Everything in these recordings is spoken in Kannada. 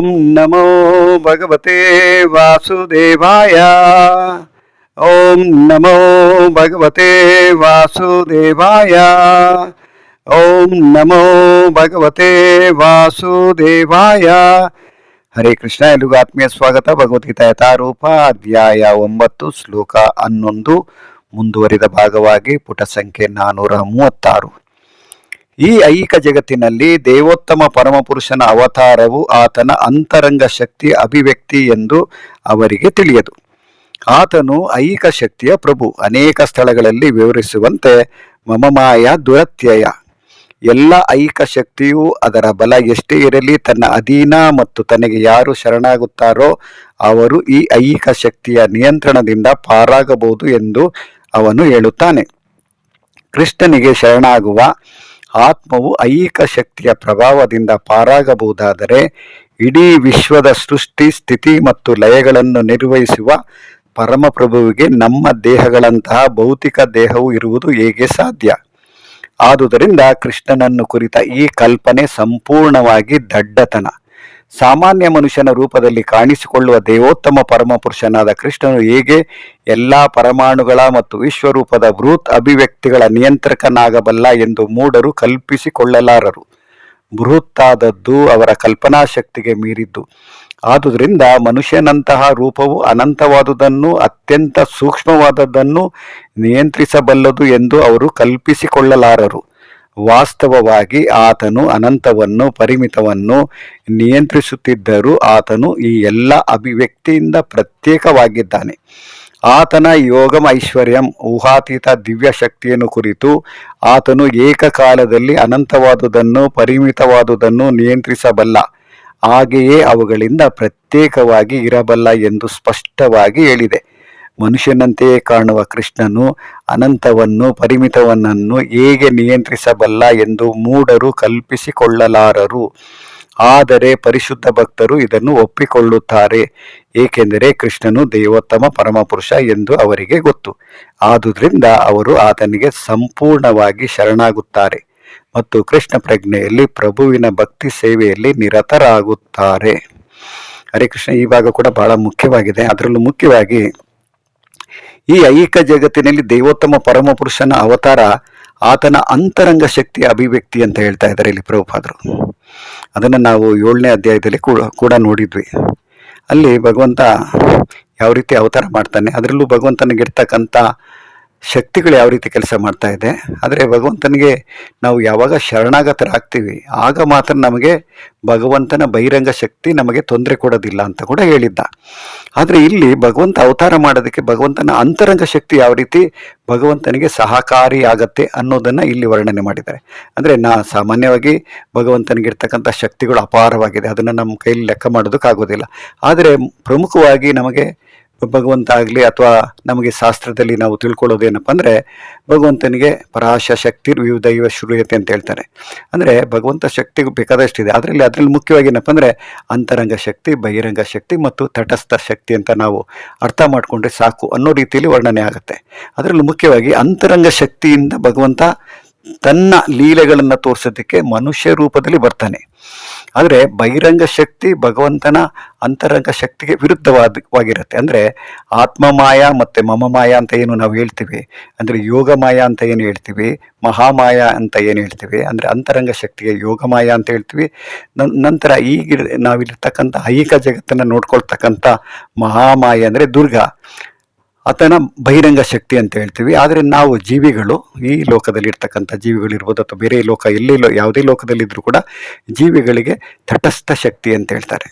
ಓಂ ನಮೋ ಭಗವತೆ ವಾಸುದೇವಾಯ ಓಂ ನಮೋ ಭಗವತೆ ವಾಸುದೇವಾಯ ಓಂ ನಮೋ ಭಗವತೆ ವಾಸುದೇವಾಯ ಹರೇ ಕೃಷ್ಣ ಎಲ್ಲಿಗೂ ಆತ್ಮೀಯ ಸ್ವಾಗತ ಭಗವದ್ಗೀತಾ ಯಥಾರೂಪ ಅಧ್ಯಾಯ ಒಂಬತ್ತು, ಶ್ಲೋಕ ಹನ್ನೊಂದು, ಮುಂದುವರಿದ ಭಾಗವಾಗಿ ಪುಟ ಸಂಖ್ಯೆ ನಾನೂರ ಮೂವತ್ತಾರು. ಈ ಐಹಿಕ ಜಗತ್ತಿನಲ್ಲಿ ದೇವೋತ್ತಮ ಪರಮಪುರುಷನ ಅವತಾರವು ಆತನ ಅಂತರಂಗ ಶಕ್ತಿ ಅಭಿವ್ಯಕ್ತಿ ಎಂದು ಅವರಿಗೆ ತಿಳಿಯದು. ಆತನು ಐಹಿಕ ಶಕ್ತಿಯ ಪ್ರಭು. ಅನೇಕ ಸ್ಥಳಗಳಲ್ಲಿ ವಿವರಿಸುವಂತೆ ಮಮಮಾಯ ದುರತ್ಯಯ. ಎಲ್ಲ ಐಹಿಕ ಶಕ್ತಿಯು ಅದರ ಬಲ ಎಷ್ಟೇ ಇರಲಿ ತನ್ನ ಅಧೀನ ಮತ್ತು ತನಗೆ ಯಾರು ಶರಣಾಗುತ್ತಾರೋ ಅವರು ಈ ಐಹಿಕ ಶಕ್ತಿಯ ನಿಯಂತ್ರಣದಿಂದ ಪಾರಾಗಬಹುದು ಎಂದು ಅವನು ಹೇಳುತ್ತಾನೆ. ಕೃಷ್ಣನಿಗೆ ಶರಣಾಗುವ ಆತ್ಮವು ಐಹಿಕ ಶಕ್ತಿಯ ಪ್ರಭಾವದಿಂದ ಪಾರಾಗಬಹುದಾದರೆ ಇಡೀ ವಿಶ್ವದ ಸೃಷ್ಟಿ, ಸ್ಥಿತಿ ಮತ್ತು ಲಯಗಳನ್ನು ನಿರ್ವಹಿಸುವ ಪರಮಪ್ರಭುವಿಗೆ ನಮ್ಮ ದೇಹಗಳಂತಹ ಭೌತಿಕ ದೇಹವು ಇರುವುದು ಹೇಗೆ ಸಾಧ್ಯ? ಆದುದರಿಂದ ಕೃಷ್ಣನನ್ನು ಕುರಿತ ಈ ಕಲ್ಪನೆ ಸಂಪೂರ್ಣವಾಗಿ ದಡ್ಡತನ. ಸಾಮಾನ್ಯ ಮನುಷ್ಯನ ರೂಪದಲ್ಲಿ ಕಾಣಿಸಿಕೊಳ್ಳುವ ದೇವೋತ್ತಮ ಪರಮಪುರುಷನಾದ ಕೃಷ್ಣನು ಹೇಗೆ ಎಲ್ಲ ಪರಮಾಣುಗಳ ಮತ್ತು ವಿಶ್ವರೂಪದ ಬೃಹತ್ ಅಭಿವ್ಯಕ್ತಿಗಳ ನಿಯಂತ್ರಕನಾಗಬಲ್ಲ ಎಂದು ಮೂಢರು ಕಲ್ಪಿಸಿಕೊಳ್ಳಲಾರರು. ಬೃಹತ್ತಾದದ್ದು ಅವರ ಕಲ್ಪನಾ ಶಕ್ತಿಗೆ ಮೀರಿದ್ದು. ಆದುದರಿಂದ ಮನುಷ್ಯನಂತಹ ರೂಪವು ಅನಂತವಾದುದನ್ನು, ಅತ್ಯಂತ ಸೂಕ್ಷ್ಮವಾದದ್ದನ್ನು ನಿಯಂತ್ರಿಸಬಲ್ಲದು ಎಂದು ಅವರು ಕಲ್ಪಿಸಿಕೊಳ್ಳಲಾರರು. ವಾಸ್ತವವಾಗಿ ಆತನು ಅನಂತವನ್ನು, ಪರಿಮಿತವನ್ನು ನಿಯಂತ್ರಿಸುತ್ತಿದ್ದರೂ ಆತನು ಈ ಎಲ್ಲ ಅಭಿವ್ಯಕ್ತಿಯಿಂದ ಪ್ರತ್ಯೇಕವಾಗಿದ್ದಾನೆ. ಆತನ ಯೋಗಂ ಐಶ್ವರ್ಯಂ ಊಹಾತೀತ ದಿವ್ಯ ಶಕ್ತಿಯನ್ನು ಕುರಿತು ಆತನು ಏಕಕಾಲದಲ್ಲಿ ಅನಂತವಾದುದನ್ನು, ಪರಿಮಿತವಾದುದನ್ನು ನಿಯಂತ್ರಿಸಬಲ್ಲ, ಹಾಗೆಯೇ ಅವುಗಳಿಂದ ಪ್ರತ್ಯೇಕವಾಗಿ ಇರಬಲ್ಲ ಎಂದು ಸ್ಪಷ್ಟವಾಗಿ ಹೇಳಿದೆ. ಮನುಷ್ಯನಂತೆಯೇ ಕಾಣುವ ಕೃಷ್ಣನು ಅನಂತವನ್ನು ಪರಿಮಿತವನ್ನನ್ನು ಹೇಗೆ ನಿಯಂತ್ರಿಸಬಲ್ಲ ಎಂದು ಮೂಢರು ಕಲ್ಪಿಸಿಕೊಳ್ಳಲಾರರು. ಆದರೆ ಪರಿಶುದ್ಧ ಭಕ್ತರು ಇದನ್ನು ಒಪ್ಪಿಕೊಳ್ಳುತ್ತಾರೆ, ಏಕೆಂದರೆ ಕೃಷ್ಣನು ದೇವೋತ್ತಮ ಪರಮಪುರುಷ ಎಂದು ಅವರಿಗೆ ಗೊತ್ತು. ಆದುದರಿಂದ ಅವರು ಆತನಿಗೆ ಸಂಪೂರ್ಣವಾಗಿ ಶರಣಾಗುತ್ತಾರೆ ಮತ್ತು ಕೃಷ್ಣ ಪ್ರಜ್ಞೆಯಲ್ಲಿ ಪ್ರಭುವಿನ ಭಕ್ತಿ ಸೇವೆಯಲ್ಲಿ ನಿರತರಾಗುತ್ತಾರೆ. ಹರೇ ಕೃಷ್ಣ, ಈ ಭಾಗ ಕೂಡ ಬಹಳ ಮುಖ್ಯವಾಗಿದೆ. ಅದರಲ್ಲೂ ಮುಖ್ಯವಾಗಿ ಈ ಐಹಿಕ ಜಗತ್ತಿನಲ್ಲಿ ದೇವೋತ್ತಮ ಪರಮಪುರುಷನ ಅವತಾರ ಆತನ ಅಂತರಂಗ ಶಕ್ತಿಯ ಅಭಿವ್ಯಕ್ತಿ ಅಂತ ಹೇಳ್ತಾ ಇದ್ದಾರೆ ಇಲ್ಲಿ ಪ್ರಭುಪಾದರು. ಅದನ್ನು ನಾವು ಏಳನೇ ಅಧ್ಯಾಯದಲ್ಲಿ ಕೂಡ ಕೂಡ ನೋಡಿದ್ವಿ. ಅಲ್ಲಿ ಭಗವಂತ ಯಾವ ರೀತಿ ಅವತಾರ ಮಾಡ್ತಾನೆ, ಅದರಲ್ಲೂ ಭಗವಂತನಿಗಿರ್ತಕ್ಕಂಥ ಶಕ್ತಿಗಳು ಯಾವ ರೀತಿ ಕೆಲಸ ಮಾಡ್ತಾ ಇದೆ? ಆದರೆ ಭಗವಂತನಿಗೆ ನಾವು ಯಾವಾಗ ಶರಣಾಗತರಾಗ್ತೀವಿ, ಆಗ ಮಾತ್ರ ನಮಗೆ ಭಗವಂತನ ಬಹಿರಂಗ ಶಕ್ತಿ ನಮಗೆ ತೊಂದರೆ ಕೊಡೋದಿಲ್ಲ ಅಂತ ಕೂಡ ಹೇಳಿದ್ದ. ಆದರೆ ಇಲ್ಲಿ ಭಗವಂತ ಅವತಾರ ಮಾಡೋದಕ್ಕೆ ಭಗವಂತನ ಅಂತರಂಗ ಶಕ್ತಿ ಯಾವ ರೀತಿ ಭಗವಂತನಿಗೆ ಸಹಕಾರಿ ಆಗತ್ತೆ ಅನ್ನೋದನ್ನು ಇಲ್ಲಿ ವರ್ಣನೆ ಮಾಡಿದ್ದಾರೆ. ಅಂದರೆ ನಾ ಸಾಮಾನ್ಯವಾಗಿ ಭಗವಂತನಿಗಿರ್ತಕ್ಕಂಥ ಶಕ್ತಿಗಳು ಅಪಾರವಾಗಿದೆ, ಅದನ್ನು ನಮ್ಮ ಕೈಯಲ್ಲಿ ಲೆಕ್ಕ ಮಾಡೋದಕ್ಕಾಗೋದಿಲ್ಲ. ಆದರೆ ಪ್ರಮುಖವಾಗಿ ನಮಗೆ ಭಗವಂತ ಆಗಲಿ ಅಥವಾ ನಮಗೆ ಶಾಸ್ತ್ರದಲ್ಲಿ ನಾವು ತಿಳ್ಕೊಳ್ಳೋದೇನಪ್ಪ ಅಂದರೆ, ಭಗವಂತನಿಗೆ ಪರಾಶ ಶಕ್ತಿ ವಿವಿಧ ಶ್ರೂಯತೆ ಅಂತ ಹೇಳ್ತಾರೆ. ಅಂದರೆ ಭಗವಂತ ಶಕ್ತಿ ಬೇಕಾದಷ್ಟಿದೆ. ಅದರಲ್ಲಿ ಅದರಲ್ಲಿ ಮುಖ್ಯವಾಗಿ ಏನಪ್ಪ ಅಂದರೆ ಅಂತರಂಗ ಶಕ್ತಿ, ಬಹಿರಂಗ ಶಕ್ತಿ ಮತ್ತು ತಟಸ್ಥ ಶಕ್ತಿ ಅಂತ ನಾವು ಅರ್ಥ ಮಾಡಿಕೊಂಡ್ರೆ ಸಾಕು ಅನ್ನೋ ರೀತಿಯಲ್ಲಿ ವರ್ಣನೆ ಆಗುತ್ತೆ. ಅದರಲ್ಲೂ ಮುಖ್ಯವಾಗಿ ಅಂತರಂಗ ಶಕ್ತಿಯಿಂದ ಭಗವಂತ ತನ್ನ ಲೀಲೆಗಳನ್ನು ತೋರಿಸೋದಕ್ಕೆ ಮನುಷ್ಯ ರೂಪದಲ್ಲಿ ಬರ್ತಾನೆ. ಆದರೆ ಬಹಿರಂಗ ಶಕ್ತಿ ಭಗವಂತನ ಅಂತರಂಗ ಶಕ್ತಿಗೆ ವಿರುದ್ಧವಾಗಿರುತ್ತೆ ಅಂದರೆ ಆತ್ಮಮಾಯ ಮತ್ತು ಮಮಮಾಯ ಅಂತ ಏನು ನಾವು ಹೇಳ್ತೀವಿ. ಅಂದರೆ ಯೋಗಮಾಯ ಅಂತ ಏನು ಹೇಳ್ತೀವಿ. ಮಹಾಮಾಯ ಅಂತ ಏನು ಹೇಳ್ತೀವಿ. ಅಂದರೆ ಅಂತರಂಗ ಶಕ್ತಿಗೆ ಯೋಗ ಯೋಗಮಾಯ ಅಂತ ಹೇಳ್ತೀವಿ. ನಂತರ ಈಗ ನಾವಿರ್ತಕ್ಕಂಥ ಐಹಿಕ ಜಗತ್ತನ್ನು ನೋಡ್ಕೊಳ್ತಕ್ಕಂಥ ಮಹಾಮಾಯ ಅಂದರೆ ದುರ್ಗಾ. ಆತನ ಬಹಿರಂಗ ಶಕ್ತಿ ಅಂತ ಹೇಳ್ತೀವಿ. ಆದರೆ ನಾವು ಜೀವಿಗಳು, ಈ ಲೋಕದಲ್ಲಿ ಇರ್ತಕ್ಕಂಥ ಜೀವಿಗಳಿರ್ಬೋದು ಅಥವಾ ಬೇರೆ ಲೋಕ, ಎಲ್ಲಿ ಲೋ, ಯಾವುದೇ ಲೋಕದಲ್ಲಿದ್ದರೂ ಕೂಡ ಜೀವಿಗಳಿಗೆ ತಟಸ್ಥ ಶಕ್ತಿ ಅಂತ ಹೇಳ್ತಾರೆ.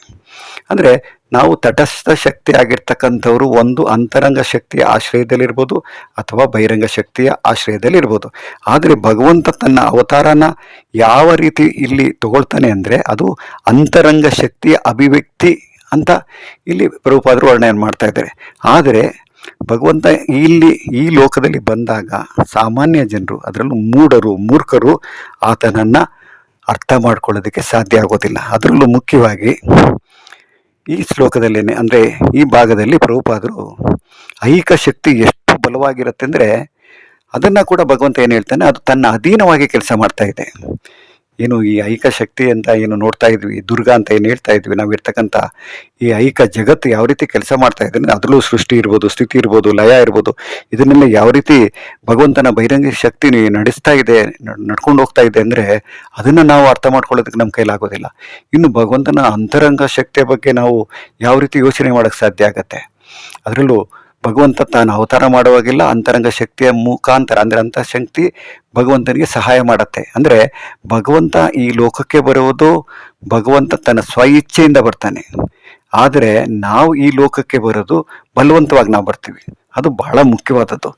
ಅಂದರೆ ನಾವು ತಟಸ್ಥ ಶಕ್ತಿ ಆಗಿರ್ತಕ್ಕಂಥವರು ಒಂದು ಅಂತರಂಗ ಶಕ್ತಿಯ ಆಶ್ರಯದಲ್ಲಿರ್ಬೋದು ಅಥವಾ ಬಹಿರಂಗ ಶಕ್ತಿಯ ಆಶ್ರಯದಲ್ಲಿರ್ಬೋದು. ಆದರೆ ಭಗವಂತ ತನ್ನ ಅವತಾರನ ಯಾವ ರೀತಿ ಇಲ್ಲಿ ತಗೊಳ್ತಾನೆ ಅಂದರೆ ಅದು ಅಂತರಂಗ ಶಕ್ತಿಯ ಅಭಿವ್ಯಕ್ತಿ ಅಂತ ಇಲ್ಲಿ ಪ್ರಭುಪಾದರು ವರ್ಣನೆ ಮಾಡ್ತಾ ಇದ್ದಾರೆ. ಆದರೆ ಭಗವಂತ ಇಲ್ಲಿ ಈ ಲೋಕದಲ್ಲಿ ಬಂದಾಗ ಸಾಮಾನ್ಯ ಜನರು, ಅದರಲ್ಲೂ ಮೂಢರು, ಮೂರ್ಖರು ಆತನನ್ನು ಅರ್ಥ ಮಾಡ್ಕೊಳ್ಳೋದಕ್ಕೆ ಸಾಧ್ಯ ಆಗೋದಿಲ್ಲ. ಅದರಲ್ಲೂ ಮುಖ್ಯವಾಗಿ ಈ ಶ್ಲೋಕದಲ್ಲೇ ಅಂದರೆ ಈ ಭಾಗದಲ್ಲಿ ಪ್ರಭುಪಾದರು ಐಹಿಕ ಶಕ್ತಿ ಎಷ್ಟು ಬಲವಾಗಿರುತ್ತೆ ಅಂದರೆ ಅದನ್ನು ಕೂಡ ಭಗವಂತ ಏನು ಹೇಳ್ತಾನೆ, ಅದು ತನ್ನ ಅಧೀನವಾಗಿ ಕೆಲಸ ಮಾಡ್ತಾ ಇದೆ. ಏನು ಈ ಐಕ ಶಕ್ತಿ ಅಂತ ಏನು ನೋಡ್ತಾ ಇದ್ವಿ ದುರ್ಗಾ ಅಂತ ಏನು ಹೇಳ್ತಾ ಇದ್ವಿ, ನಾವು ಇರ್ತಕ್ಕಂಥ ಈ ಐಕ ಜಗತ್ತು ಯಾವ ರೀತಿ ಕೆಲಸ ಮಾಡ್ತಾ ಇದೆ ಅಂದ್ರೆ ಅದರಲ್ಲೂ ಸೃಷ್ಟಿ ಇರ್ಬೋದು, ಸ್ಥಿತಿ ಇರ್ಬೋದು, ಲಯ ಇರ್ಬೋದು, ಇದನ್ನೆಲ್ಲ ಯಾವ ರೀತಿ ಭಗವಂತನ ಬಹಿರಂಗ ಶಕ್ತಿ ನಡೆಸ್ತಾ ಇದೆ ನಡ್- ನಡ್ಕೊಂಡು ಹೋಗ್ತಾ ಇದೆ ಅಂದರೆ ಅದನ್ನು ನಾವು ಅರ್ಥ ಮಾಡ್ಕೊಳ್ಳೋದಕ್ಕೆ ನಮ್ಮ ಕೈಲಾಗೋದಿಲ್ಲ ಇನ್ನು ಭಗವಂತನ ಅಂತರಂಗ ಶಕ್ತಿಯ ಬಗ್ಗೆ ನಾವು ಯಾವ ರೀತಿ ಯೋಚನೆ ಮಾಡೋಕ್ಕೆ ಸಾಧ್ಯ ಆಗತ್ತೆ? ಅದರಲ್ಲೂ ಭಗವಂತ ತಾನು ಅವತಾರ ಮಾಡುವಾಗಿಲ್ಲ ಅಂತರಂಗ ಶಕ್ತಿಯ ಮುಖಾಂತರ, ಅಂದರೆ ಅಂತ ಶಕ್ತಿ ಭಗವಂತನಿಗೆ ಸಹಾಯ ಮಾಡತ್ತೆ. ಅಂದರೆ ಭಗವಂತ ಈ ಲೋಕಕ್ಕೆ ಬರುವುದು ಭಗವಂತ ತನ್ನ ಸ್ವ ಇಚ್ಛೆಯಿಂದ ಬರ್ತಾನೆ. ಆದರೆ ನಾವು ಈ ಲೋಕಕ್ಕೆ ಬರೋದು ಬಲವಂತವಾಗಿ ನಾವು ಬರ್ತೀವಿ. ಅದು ಬಹಳ ಮುಖ್ಯವಾದದ್ದು.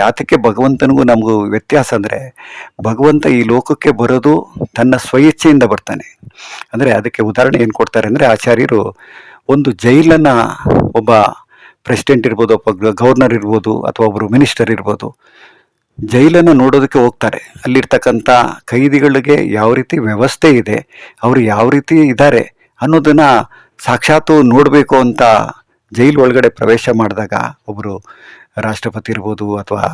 ಯಾತಕ್ಕೆ ಭಗವಂತನಿಗೂ ನಮಗೂ ವ್ಯತ್ಯಾಸ ಅಂದರೆ ಭಗವಂತ ಈ ಲೋಕಕ್ಕೆ ಬರೋದು ತನ್ನ ಸ್ವಇಚ್ಛೆಯಿಂದ ಬರ್ತಾನೆ. ಅಂದರೆ ಅದಕ್ಕೆ ಉದಾಹರಣೆ ಏನು ಕೊಡ್ತಾರೆ ಅಂದರೆ ಆಚಾರ್ಯರು ಒಂದು ಜೈಲನ್ನು ಒಬ್ಬ ಪ್ರೆಸಿಡೆಂಟ್ ಇರ್ಬೋದು, ಒಬ್ಬ ಗವರ್ನರ್ ಇರ್ಬೋದು, ಅಥವಾ ಒಬ್ಬರು ಮಿನಿಸ್ಟರ್ ಇರ್ಬೋದು, ಜೈಲನ್ನು ನೋಡೋದಕ್ಕೆ ಹೋಗ್ತಾರೆ. ಅಲ್ಲಿರ್ತಕ್ಕಂಥ ಕೈದಿಗಳಿಗೆ ಯಾವ ರೀತಿ ವ್ಯವಸ್ಥೆ ಇದೆ, ಅವರು ಯಾವ ರೀತಿ ಇದ್ದಾರೆ ಅನ್ನೋದನ್ನು ಸಾಕ್ಷಾತ್ತು ನೋಡಬೇಕು ಅಂತ ಜೈಲು ಒಳಗಡೆ ಪ್ರವೇಶ ಮಾಡಿದಾಗ ಒಬ್ಬರು ರಾಷ್ಟ್ರಪತಿ ಇರ್ಬೋದು ಅಥವಾ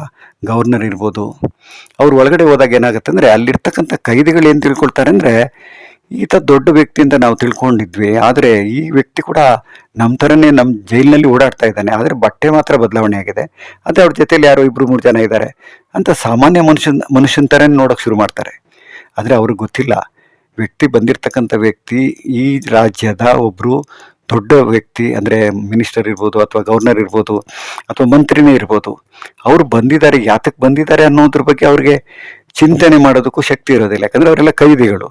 ಗವರ್ನರ್ ಇರ್ಬೋದು, ಅವ್ರು ಒಳಗಡೆ ಹೋದಾಗ ಏನಾಗುತ್ತೆ ಅಂದರೆ ಅಲ್ಲಿರ್ತಕ್ಕಂಥ ಕೈದಿಗಳು ಏನು ತಿಳ್ಕೊಳ್ತಾರೆ ಅಂದರೆ ಈತ ದೊಡ್ಡ ವ್ಯಕ್ತಿ ಅಂತ ನಾವು ತಿಳ್ಕೊಂಡಿದ್ವಿ. ಆದರೆ ಈ ವ್ಯಕ್ತಿ ಕೂಡ ನಮ್ಮ ಥರನೇ ನಮ್ಮ ಜೈಲಿನಲ್ಲಿ ಓಡಾಡ್ತಾ ಇದ್ದಾನೆ. ಆದರೆ ಬಟ್ಟೆ ಮಾತ್ರ ಬದಲಾವಣೆ ಆಗಿದೆ. ಅದೇ ಅವ್ರ ಜೊತೆಯಲ್ಲಿ ಯಾರೋ ಇಬ್ಬರು ಮೂರು ಜನ ಇದ್ದಾರೆ. ಅಂತ ಸಾಮಾನ್ಯ ಮನುಷ್ಯನ ಮನುಷ್ಯನ ಥರನೇ ನೋಡೋಕೆ ಶುರು ಮಾಡ್ತಾರೆ. ಆದರೆ ಅವ್ರಿಗೆ ಗೊತ್ತಿಲ್ಲ. ವ್ಯಕ್ತಿ ಬಂದಿರತಕ್ಕಂಥ ವ್ಯಕ್ತಿ ಈ ರಾಜ್ಯದ ಒಬ್ಬರು ದೊಡ್ಡ ವ್ಯಕ್ತಿ, ಅಂದರೆ ಮಿನಿಸ್ಟರ್ ಇರ್ಬೋದು ಅಥವಾ ಗವರ್ನರ್ ಇರ್ಬೋದು ಅಥವಾ ಮಂತ್ರಿನೇ ಇರ್ಬೋದು. ಅವರು ಬಂದಿದ್ದಾರೆ ಯಾತಕ್ಕೆ ಬಂದಿದ್ದಾರೆ ಅನ್ನೋದ್ರ ಬಗ್ಗೆ ಅವ್ರಿಗೆ ಚಿಂತನೆ ಮಾಡೋದಕ್ಕೂ ಶಕ್ತಿ ಇರೋದಿಲ್ಲ. ಯಾಕಂದ್ರೆ ಅವರೆಲ್ಲ ಕೈದಿಗಳು.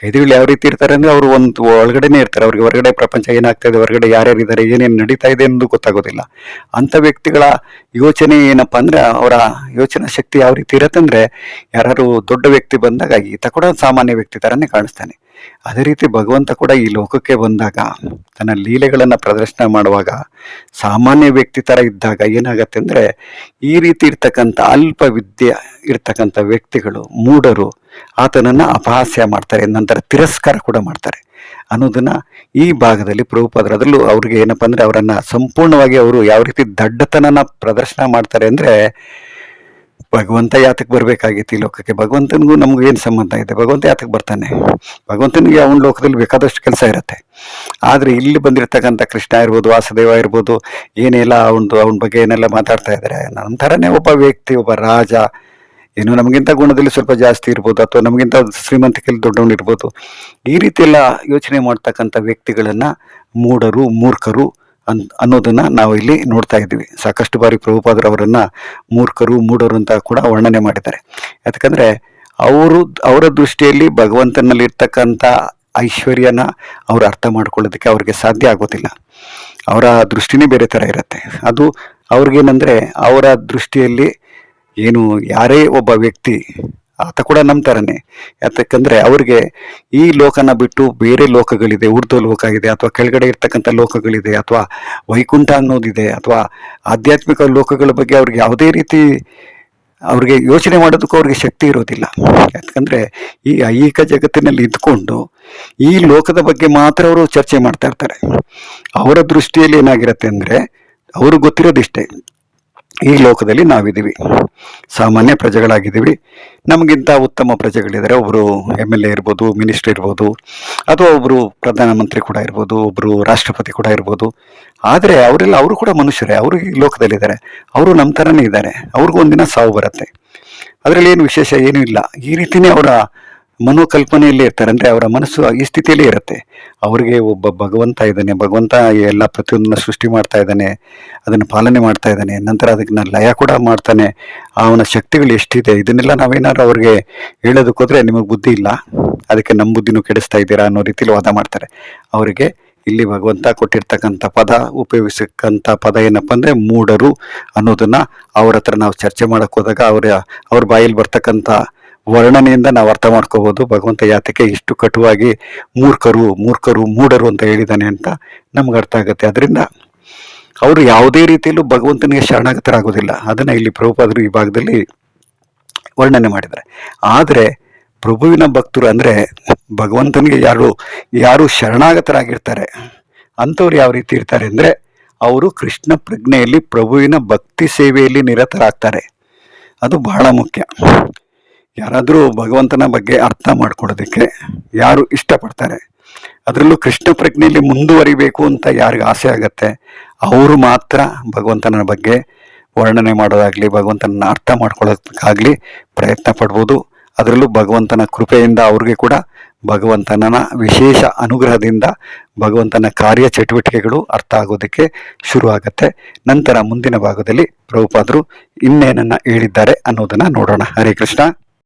ಕೈದಿಗಳು ಯಾವ ರೀತಿ ಇರ್ತಾರೆ ಅಂದ್ರೆ ಅವರು ಒಂದು ಒಳಗಡೆನೆ ಇರ್ತಾರೆ. ಅವ್ರಿಗೆ ಹೊರಗಡೆ ಪ್ರಪಂಚ ಏನಾಗ್ತಾ ಇದೆ, ಹೊರಗಡೆ ಯಾರ್ಯಾರು ಇದ್ದಾರೆ, ಏನೇನು ನಡೀತಾ ಇದೆ ಎಂದು ಗೊತ್ತಾಗೋದಿಲ್ಲ. ಅಂಥ ವ್ಯಕ್ತಿಗಳ ಯೋಚನೆ ಏನಪ್ಪಾ ಅಂದ್ರೆ ಅವರ ಯೋಚನಾ ಶಕ್ತಿ ಯಾವ ರೀತಿ ಇರತ್ತಂದ್ರೆ ಯಾರು ದೊಡ್ಡ ವ್ಯಕ್ತಿ ಬಂದಾಗ ಈತ ಕೂಡ ಸಾಮಾನ್ಯ ವ್ಯಕ್ತಿ ಥರನೇ ಕಾಣಿಸ್ತಾನೆ. ಅದೇ ರೀತಿ ಭಗವಂತ ಕೂಡ ಈ ಲೋಕಕ್ಕೆ ಬಂದಾಗ ತನ್ನ ಲೀಲೆಗಳನ್ನು ಪ್ರದರ್ಶನ ಮಾಡುವಾಗ ಸಾಮಾನ್ಯ ವ್ಯಕ್ತಿ ಥರ ಇದ್ದಾಗ ಏನಾಗತ್ತೆ ಅಂದರೆ ಈ ರೀತಿ ಇರ್ತಕ್ಕಂಥ ಅಲ್ಪ ವಿದ್ಯೆ ಇರ್ತಕ್ಕಂಥ ವ್ಯಕ್ತಿಗಳು, ಮೂಢರು ಆತನನ್ನು ಅಪಹಾಸ್ಯ ಮಾಡ್ತಾರೆ, ನಂತರ ತಿರಸ್ಕಾರ ಕೂಡ ಮಾಡ್ತಾರೆ. ಅನ್ನೋದನ್ನು ಈ ಭಾಗದಲ್ಲಿ ಪ್ರಭುಪಾದರು ಅದರಲ್ಲೂ ಅವ್ರಿಗೆ ಏನಪ್ಪ ಅಂದರೆ ಅವರನ್ನು ಸಂಪೂರ್ಣವಾಗಿ ಅವರು ಯಾವ ರೀತಿ ದಡ್ಡತನನ ಪ್ರದರ್ಶನ ಮಾಡ್ತಾರೆ ಅಂದ್ರೆ ಭಗವಂತ ಯಾತಕ್ಕೆ ಬರಬೇಕಾಗಿತ್ತು ಈ ಲೋಕಕ್ಕೆ? ಭಗವಂತನಿಗೂ ನಮಗೂ ಏನು ಸಂಬಂಧ ಇದೆ? ಭಗವಂತ ಯಾತಕ್ಕೆ ಬರ್ತಾನೆ? ಭಗವಂತನಿಗೆ ಅವನ ಲೋಕದಲ್ಲಿ ಬೇಕಾದಷ್ಟು ಕೆಲಸ ಇರುತ್ತೆ. ಆದರೆ ಇಲ್ಲಿ ಬಂದಿರತಕ್ಕಂಥ ಕೃಷ್ಣ ಇರ್ಬೋದು, ವಾಸುದೇವ ಇರ್ಬೋದು ಏನೆಲ್ಲ ಅವನದು ಅವನ ಬಗ್ಗೆ ಏನೆಲ್ಲ ಮಾತಾಡ್ತಾ ಇದ್ದಾರೆ ನಮ್ಮ ಥರನೇ ಒಬ್ಬ ವ್ಯಕ್ತಿ, ಒಬ್ಬ ರಾಜ ಏನು ನಮಗಿಂತ ಗುಣದಲ್ಲಿ ಸ್ವಲ್ಪ ಜಾಸ್ತಿ ಇರ್ಬೋದು, ಅಥವಾ ನಮಗಿಂತ ಶ್ರೀಮಂತಿಕೆಯಲ್ಲಿ ದೊಡ್ಡವನು ಇರ್ಬೋದು, ಈ ರೀತಿ ಎಲ್ಲ ಯೋಚನೆ ಮಾಡ್ತಕ್ಕಂಥ ವ್ಯಕ್ತಿಗಳನ್ನು ಮೂಢರು, ಮೂರ್ಖರು ಅನ್, ಅನ್ನೋದನ್ನು ನಾವು ಇಲ್ಲಿ ನೋಡ್ತಾ ಇದ್ದೀವಿ. ಸಾಕಷ್ಟು ಬಾರಿ ಪ್ರಭುಪಾದರವರನ್ನು ಮೂರ್ಖರು ಮೂಡರು ಅಂತ ಕೂಡ ವರ್ಣನೆ ಮಾಡಿದ್ದಾರೆ. ಯಾಕಂದರೆ ಅವರು, ಅವರ ದೃಷ್ಟಿಯಲ್ಲಿ ಭಗವಂತನಲ್ಲಿ ಇರ್ತಕ್ಕಂಥ ಐಶ್ವರ್ಯನ ಅವರು ಅರ್ಥ ಮಾಡ್ಕೊಳ್ಳೋದಕ್ಕೆ ಅವ್ರಿಗೆ ಸಾಧ್ಯ ಆಗೋದಿಲ್ಲ. ಅವರ ದೃಷ್ಟಿನೇ ಬೇರೆ ಥರ ಇರುತ್ತೆ. ಅದು ಅವ್ರಿಗೇನೆಂದರೆ ಅವರ ದೃಷ್ಟಿಯಲ್ಲಿ ಏನು ಯಾರೇ ಒಬ್ಬ ವ್ಯಕ್ತಿ ಆತ ಕೂಡ ನಂಬ್ತಾರನೆ. ಯಾತಕ್ಕಂದ್ರೆ ಅವ್ರಿಗೆ ಈ ಲೋಕನ ಬಿಟ್ಟು ಬೇರೆ ಲೋಕಗಳಿದೆ ಊರ್ಧ್ವ ಲೋಕ ಇದೆ ಅಥವಾ ಕೆಳಗಡೆ ಇರ್ತಕ್ಕಂಥ ಲೋಕಗಳಿದೆ, ಅಥವಾ ವೈಕುಂಠ ಅನ್ನೋದಿದೆ, ಅಥವಾ ಆಧ್ಯಾತ್ಮಿಕ ಲೋಕಗಳ ಬಗ್ಗೆ ಅವ್ರಿಗೆ ಯಾವುದೇ ರೀತಿ ಅವ್ರಿಗೆ ಯೋಚನೆ ಮಾಡೋದಕ್ಕೂ ಅವ್ರಿಗೆ ಶಕ್ತಿ ಇರೋದಿಲ್ಲ. ಯಾಕಂದ್ರೆ ಈ ಐಹಿಕ ಜಗತ್ತಿನಲ್ಲಿ ಇದ್ಕೊಂಡು ಈ ಲೋಕದ ಬಗ್ಗೆ ಮಾತ್ರ ಅವರು ಚರ್ಚೆ ಮಾಡ್ತಾ ಇರ್ತಾರೆ. ಅವರ ದೃಷ್ಟಿಯಲ್ಲಿ ಏನಾಗಿರುತ್ತೆ ಅಂದ್ರೆ ಅವ್ರಿಗೆ ಗೊತ್ತಿರೋದಿಷ್ಟೇ. ಈ ಲೋಕದಲ್ಲಿ ನಾವಿದ್ದೀವಿ. ಸಾಮಾನ್ಯ ಪ್ರಜೆಗಳಾಗಿದ್ದೀವಿ. ನಮಗಿಂತ ಉತ್ತಮ ಪ್ರಜೆಗಳಿದ್ದಾರೆ. ಒಬ್ಬರು ಎಂ ಎಲ್ ಎ ಇರ್ಬೋದು ಮಿನಿಸ್ಟರ್ ಇರ್ಬೋದು, ಅಥವಾ ಒಬ್ಬರು ಪ್ರಧಾನಮಂತ್ರಿ ಕೂಡ ಇರ್ಬೋದು ಒಬ್ಬರು ರಾಷ್ಟ್ರಪತಿ ಕೂಡ ಇರ್ಬೋದು. ಆದರೆ ಅವರೆಲ್ಲ, ಅವರು ಕೂಡ ಮನುಷ್ಯರೇ. ಅವರು ಈ ಲೋಕದಲ್ಲಿದ್ದಾರೆ. ಅವರು ನಮ್ಮ ಥರನೇ ಇದ್ದಾರೆ. ಅವ್ರಿಗೂ ಒಂದಿನ ಸಾವು ಬರುತ್ತೆ. ಅದರಲ್ಲಿ ಏನು ವಿಶೇಷ ಏನೂ ಇಲ್ಲ. ಈ ರೀತಿಯೇ ಅವರ ಮನೋಕಲ್ಪನೆಯಲ್ಲಿ ಇರ್ತಾರೆ. ಅಂದರೆ ಅವರ ಮನಸ್ಸು ಈ ಸ್ಥಿತಿಯಲ್ಲಿ ಇರುತ್ತೆ. ಅವರಿಗೆ ಒಬ್ಬ ಭಗವಂತ ಇದ್ದಾನೆ, ಭಗವಂತ ಎಲ್ಲ ಪ್ರತಿಯೊಂದನ್ನ ಸೃಷ್ಟಿ ಮಾಡ್ತಾ ಇದ್ದಾನೆ, ಅದನ್ನು ಪಾಲನೆ ಮಾಡ್ತಾ ಇದ್ದಾನೆ, ನಂತರ ಅದಕ್ಕೆ ಲಯ ಕೂಡ ಮಾಡ್ತಾನೆ. ಅವನ ಶಕ್ತಿಗಳು ಎಷ್ಟಿದೆ, ಇದನ್ನೆಲ್ಲ ನಾವೇನಾದ್ರು ಅವ್ರಿಗೆ ಹೇಳೋದಕ್ಕೋದ್ರೆ ನಿಮಗೆ ಬುದ್ಧಿ ಇಲ್ಲ. ಅದಕ್ಕೆ ನಮ್ಮ ಬುದ್ಧಿನೂ ಕೆಡಿಸ್ತಾ ಇದ್ದೀರಾ ಅನ್ನೋ ರೀತಿಲಿ ವಾದ ಮಾಡ್ತಾರೆ. ಅವರಿಗೆ ಇಲ್ಲಿ ಭಗವಂತ ಕೊಟ್ಟಿರ್ತಕ್ಕಂಥ ಪದ, ಉಪಯೋಗಿಸಕ್ಕಂಥ ಪದ ಏನಪ್ಪ ಅಂದರೆ ಮೂಢರು ಅನ್ನೋದನ್ನು ಅವ್ರ ಹತ್ರ ನಾವು ಚರ್ಚೆ ಮಾಡೋಕ್ಕೋದಾಗ ಅವರ ಅವ್ರ ಬಾಯಲ್ಲಿ ಬರ್ತಕ್ಕಂಥ ವರ್ಣನೆಯಿಂದ ನಾವು ಅರ್ಥ ಮಾಡ್ಕೋಬಹುದು ಭಗವಂತ ಯಾತಕ್ಕೆ ಇಷ್ಟು ಕಟುವಾಗಿ ಮೂರ್ಖರು ಮೂರ್ಖರು, ಮೂಢರು ಅಂತ ಹೇಳಿದಾನೆ ಅಂತ ನಮ್ಗೆ ಅರ್ಥ ಆಗುತ್ತೆ. ಅದರಿಂದ ಅವರು ಯಾವುದೇ ರೀತಿಯಲ್ಲೂ ಭಗವಂತನಿಗೆ ಶರಣಾಗತರಾಗೋದಿಲ್ಲ. ಅದನ್ನ ಇಲ್ಲಿ ಪ್ರಭುಪಾದರು ಈ ಭಾಗದಲ್ಲಿ ವರ್ಣನೆ ಮಾಡಿದ್ದಾರೆ. ಆದರೆ ಪ್ರಭುವಿನ ಭಕ್ತರು ಅಂದ್ರೆ ಭಗವಂತನಿಗೆ ಯಾರು ಯಾರು ಶರಣಾಗತರಾಗಿರ್ತಾರೆ, ಅಂಥವ್ರು ಯಾವ ರೀತಿ ಇರ್ತಾರೆ ಅಂದ್ರೆ ಅವರು ಕೃಷ್ಣ ಪ್ರಜ್ಞೆಯಲ್ಲಿ ಪ್ರಭುವಿನ ಭಕ್ತಿ ಸೇವೆಯಲ್ಲಿ ನಿರತರಾಗ್ತಾರೆ. ಅದು ಬಹಳ ಮುಖ್ಯ. ಯಾರಾದರೂ ಭಗವಂತನ ಬಗ್ಗೆ ಅರ್ಥ ಮಾಡ್ಕೊಳ್ಳೋದಕ್ಕೆ ಯಾರು ಇಷ್ಟಪಡ್ತಾರೆ. ಅದರಲ್ಲೂ ಕೃಷ್ಣ ಪ್ರಜ್ಞೆಯಲ್ಲಿ ಮುಂದುವರಿಬೇಕು ಅಂತ ಯಾರಿಗೆ ಆಸೆ ಆಗತ್ತೆ, ಅವರು ಮಾತ್ರ ಭಗವಂತನ ಬಗ್ಗೆ ವರ್ಣನೆ ಮಾಡೋದಾಗಲಿ ಭಗವಂತನ ಅರ್ಥ ಮಾಡ್ಕೊಳ್ಳೋದಕ್ಕಾಗಲಿ ಪ್ರಯತ್ನ ಪಡ್ಬೋದು. ಅದರಲ್ಲೂ ಭಗವಂತನ ಕೃಪೆಯಿಂದ ಅವ್ರಿಗೆ ಕೂಡ ಭಗವಂತನ ವಿಶೇಷ ಅನುಗ್ರಹದಿಂದ ಭಗವಂತನ ಕಾರ್ಯ ಚಟುವಟಿಕೆಗಳು ಅರ್ಥ ಆಗೋದಕ್ಕೆ ಶುರು ಆಗತ್ತೆ. ನಂತರ ಮುಂದಿನ ಭಾಗದಲ್ಲಿ ಪ್ರಭುಪಾದರು ಇನ್ನೇನನ್ನು ಹೇಳಿದ್ದಾರೆ ಅನ್ನೋದನ್ನು ನೋಡೋಣ. ಹರೇ ಕೃಷ್ಣ.